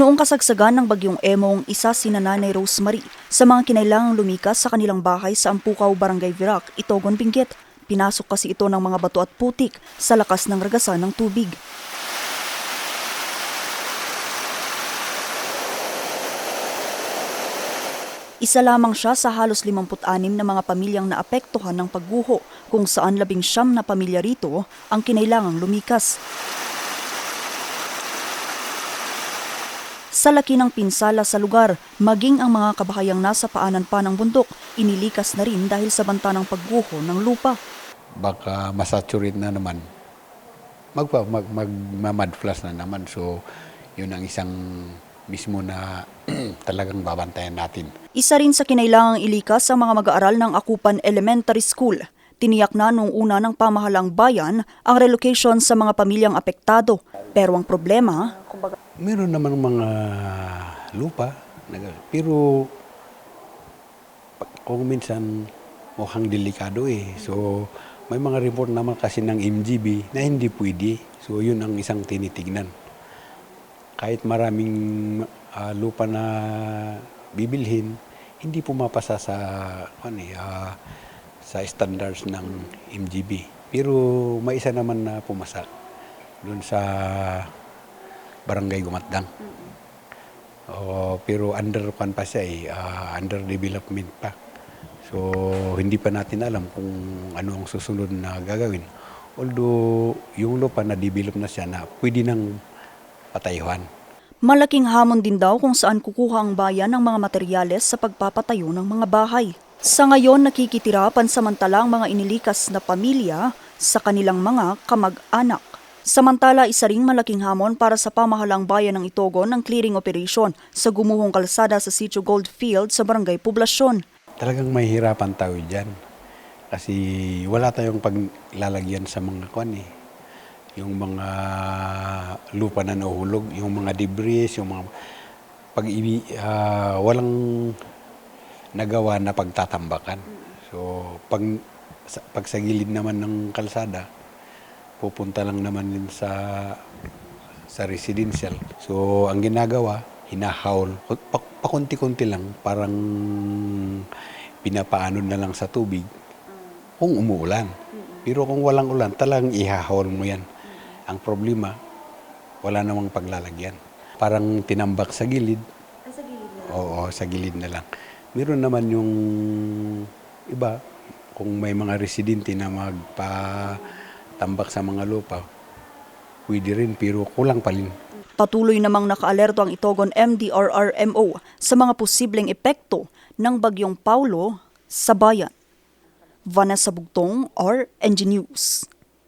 Noong kasagsagan ng bagyong Emong, isa si Nanay Rosemary sa mga kinailangang lumikas sa kanilang bahay sa Ampukaw, Barangay Virac, Itogon, Benguet. Pinasok kasi ito ng mga bato at putik sa lakas ng ragasan ng tubig. Isa lamang siya sa halos 56 na mga pamilyang naapektuhan ng pagguho kung saan labing siyam na pamilya rito ang kinailangang lumikas. Sa laki ng pinsala sa lugar, maging ang mga kabahayang nasa paanan pa ng bundok, inilikas na rin dahil sa banta ng pagguho ng lupa. baka masaturate na naman. Magpa, mag, magmamad flush na naman. So, yun ang isang mismo na talagang babantayan natin. Isa rin sa kinailangang ilikas ang mga mag-aaral ng Akupan Elementary School. Tiniyak na nung una ng pamahalang bayan ang relocation sa mga pamilyang apektado. Pero ang problema, Meron naman mga lupa, pero kung minsan mukhang delikado eh. So, may mga report naman kasi ng MGB na hindi pwede. So, yun ang isang tinitignan. Kahit maraming ah, lupa na bibilhin, hindi pumapasa sa ano eh, ah, sa standards ng MGB. Pero may isa naman na pumasa doon sa Barangay Gumatdang. Oh, pero under pan pa siya eh, ah, under development pa. So hindi pa natin alam kung ano ang susunod na gagawin. Although yung lupa na develop na siya na pwede nang patayuhan. malaking hamon din daw kung saan kukuha ang bayan ng mga materyales sa pagpapatayo ng mga bahay. Sa ngayon, nakikitira pansamantala ang mga inilikas na pamilya sa kanilang mga kamag-anak. Samantala, isa ring malaking hamon para sa pamahalang bayan ng Itogon ng clearing operation sa gumuhong kalsada sa Sitio Goldfield sa Barangay Poblasyon. Talagang mahihirapan tayo dyan. Kasi wala tayong paglalagyan sa mga kwan eh. Yung mga lupa na nahuhulog, yung mga debris, yung mga pag ah, walang nagawa na pagtatambakan. So pag pag sa gilid naman ng kalsada, pupunta lang naman din sa sa residential. So ang ginagawa, hinahaul. Pa, pakunti-kunti lang, parang pinapaano na lang sa tubig kung umuulan. Pero kung walang ulan, talagang ihahaul mo yan. Ang problema, wala namang paglalagyan. Parang tinambak sa gilid. Oo, sa gilid na lang. Meron naman yung iba, kung may mga residente na magpatambak sa mga lupa, pwede rin, pero kulang pa rin. Patuloy namang nakaalerto ang Itogon MDRRMO sa mga posibleng epekto ng bagyong Paulo sa bayan. Vanessa Bugtong, RNG News.